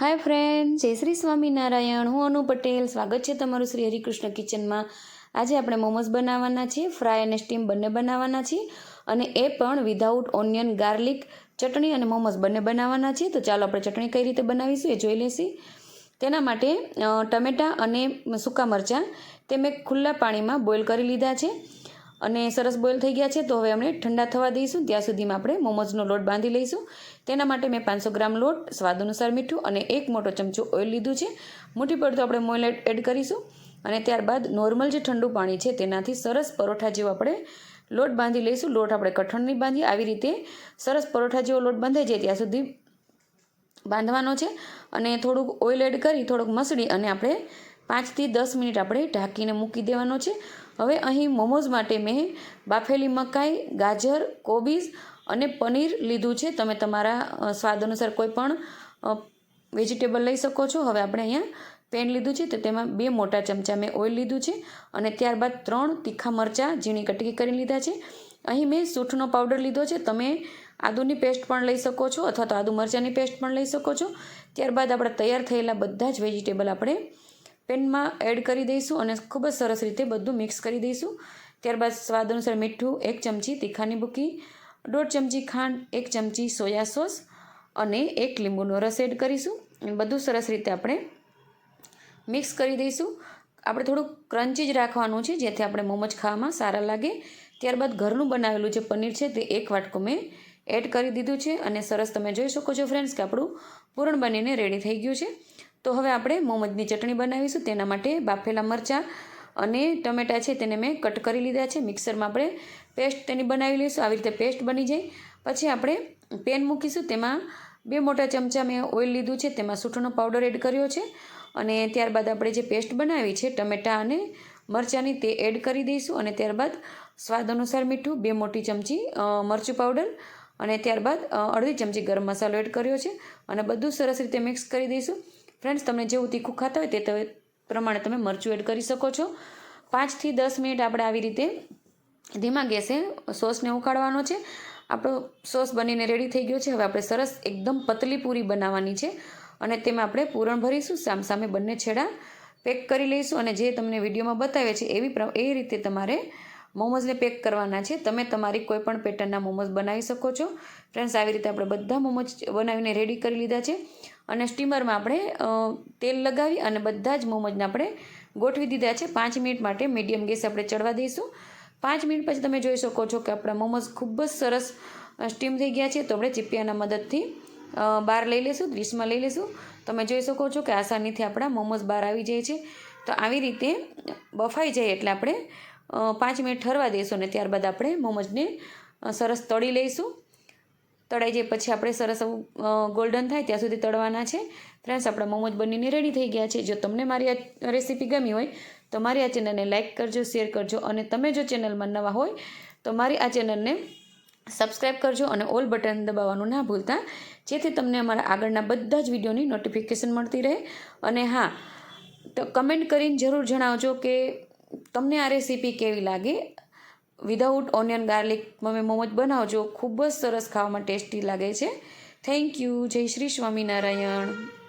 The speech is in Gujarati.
હાય ફ્રેન્ડ જય શ્રી સ્વામિનારાયણ હું અનુ પટેલ. સ્વાગત છે તમારું શ્રી હરિકૃષ્ણ કિચનમાં. આજે આપણે મોમોઝ બનાવવાના છે ફ્રાય અને સ્ટીમ બંને બનાવવાના છે અને એ પણ વિધાઉટ ઓનિયન ગાર્લિક ચટણી અને મોમોઝ બંને બનાવવાના છે તો ચાલો આપણે ચટણી કઈ રીતે બનાવીશું એ જોઈ લેશી તેના માટે ટમેટાં અને સૂકા મરચાં તે મેં ખુલ્લા પાણીમાં બોઇલ કરી લીધા છે અને સરસ બોઇલ થઈ ગયા છે. તો હવે આપણે ઠંડા થવા દઈશું. ત્યાં સુધીમાં આપણે મોમોઝનો લોટ બાંધી લઈશું. તેના માટે મેં પાંચસો ગ્રામ લોટ, સ્વાદ અનુસાર મીઠું અને એક મોટો ચમચો ઓઇલ લીધું છે. મોટી પડતું આપણે મોઇલ એડ કરીશું અને ત્યારબાદ નોર્મલ જે ઠંડુ પાણી છે તેનાથી સરસ પરોઠા જેવો આપણે લોટ બાંધી લઈશું. લોટ આપણે કઠણ નહીં બાંધીએ, આવી રીતે સરસ પરોઠા જેવો લોટ બાંધાઈ જાય ત્યાં સુધી બાંધવાનો છે. અને થોડુંક ઓઇલ એડ કરી, થોડુંક મસળી અને આપણે પાંચથી દસ મિનિટ આપણે ઢાંકીને મૂકી દેવાનો છે. હવે અહીં મોમોઝ માટે મેં બાફેલી મકાઈ, ગાજર, કોબીજ અને પનીર લીધું છે. તમે તમારા સ્વાદ અનુસાર કોઈ પણ વેજીટેબલ લઈ શકો છો. હવે આપણે અહીંયા પેન લીધું છે. તો તેમાં બે મોટા ચમચા મેં ઓઇલ લીધું છે અને ત્યારબાદ ત્રણ તીખા મરચાં ઝીણી કટકી કરી લીધા છે. અહીં મેં સૂંઠનો પાવડર લીધો છે. તમે આદુની પેસ્ટ પણ લઈ શકો છો અથવા તો આદુ મરચાંની પેસ્ટ પણ લઈ શકો છો. ત્યારબાદ આપણે તૈયાર થયેલા બધા જ વેજીટેબલ આપણે પેનમાં એડ કરી દઈશું અને ખૂબ જ સરસ રીતે બધું મિક્સ કરી દઈશું. ત્યારબાદ સ્વાદ અનુસાર મીઠું એક ચમચી તીખાની ભૂકી દોઢ ચમચી ખાંડ, એક ચમચી સોયા સોસ અને એક લીંબુનો રસ એડ કરીશું. બધું સરસ રીતે આપણે મિક્સ કરી દઈશું. આપણે થોડુંક ક્રન્ચી જ રાખવાનું છે, જેથી આપણે મોમજ ખાવામાં સારા લાગે. ત્યારબાદ ઘરનું બનાવેલું જે પનીર છે, તે એક વાટકો મેં એડ કરી દીધું છે અને સરસ તમે જોઈ શકો છો ફ્રેન્ડ્સ કે આપણું પૂરણ બનીને રેડી થઈ ગયું છે. તો હવે આપણે મોમજની ચટણી બનાવીશું. તેના માટે બાફેલા મરચાં અને ટમેટાં છે તેને મેં કટ કરી લીધા છે. મિક્સરમાં આપણે પેસ્ટ તેની બનાવી લઈશું. આવી રીતે પેસ્ટ બની જાય. પછી આપણે પેન મૂકીશું. તેમાં બે મોટા ચમચા મેં ઓઇલ લીધું છે. તેમાં સૂઠોનો પાવડર એડ કર્યો છે. અને ત્યારબાદ આપણે જે પેસ્ટ બનાવી છે, ટમેટાં અને મરચાંની તે એડ કરી દઈશું. અને ત્યારબાદ સ્વાદ અનુસાર મીઠું, બે મોટી ચમચી મરચું પાવડર અને ત્યારબાદ અડધી ચમચી ગરમ મસાલો એડ કર્યો છે. અને બધું સરસ રીતે મિક્સ કરી દઈશું. ફ્રેન્ડ્સ, તમને જેવું તીખું ખાતા હોય તે પ્રમાણે તમે મરચું એડ કરી શકો છો. પાંચથી દસ મિનિટ આપણે આવી રીતે ધીમા ગેસે સોસને ઉકાળવાનો છે. આપણો સોસ બનીને રેડી થઈ ગયો છે. હવે આપણે સરસ એકદમ પતલી પૂરી બનાવવાની છે અને તેમાં આપણે પૂરણ ભરીશું. સામ સામે બંને છેડા પેક કરી લઈશું અને જે તમને વિડીયોમાં બતાવે છે એવી એ રીતે તમારે મોમોઝને પેક કરવાના છે. તમે તમારી કોઈ પણ પેટર્નના મોમોઝ બનાવી શકો છો. ફ્રેન્ડ્સ આવી રીતે આપણે બધા મોમોઝ બનાવીને રેડી કરી લીધા છે. અને સ્ટીમરમાં આપણે તેલ લગાવી અને બધા જ મોમોઝને આપણે ગોઠવી દીધા છે. પાંચ મિનિટ માટે મીડિયમ ગેસ આપણે ચડવા દઈશું. પાંચ મિનિટ પછી તમે જોઈ શકો છો કે આપણા મોમોઝ ખૂબ જ સરસ સ્ટીમ થઈ ગયા છે. તો આપણે ચીપિયાના મદદથી બહાર લઈ લઈશું ડીશમાં લઈ લઈશું તમે જોઈ શકો છો કે આસાનીથી આપણા મોમોઝ બહાર આવી જાય છે. તો આવી રીતે બફાઈ જાય એટલે આપણે પાંચ મિનિટ ઠરવા દઈશું અને ત્યારબાદ આપણે મોમોજને સરસ તળી લઈશું. તળાઈ જાય પછી આપણે સરસ ગોલ્ડન થાય ત્યાં સુધી તળવાના છે. ફ્રેન્ડ્સ, આપણા મોમોજ બનીને રેડી થઈ ગયા છે. જો તમને મારી આ રેસીપી ગમી હોય, તો મારી આ ચેનલને લાઇક કરજો શેર કરજો અને તમે જો ચેનલમાં નવા હોય, તો મારી આ ચેનલને સબસ્ક્રાઇબ કરજો અને ઓલ બટન દબાવવાનું ના ભૂલતા. જેથી તમને અમારા આગળના બધા જ વિડીયોની નોટિફિકેશન મળતી રહે. અને હા, તો કમેન્ટ કરીને જરૂર જણાવજો કે તમને આ રેસીપી કેવી લાગે? વિધાઉટ ઓનિયન ગાર્લિક તમે મોમોજ બનાવજો. ખૂબ જ સરસ ખાવામાં ટેસ્ટી લાગે છે. થેન્ક યુ જય શ્રી સ્વામિનારાયણ.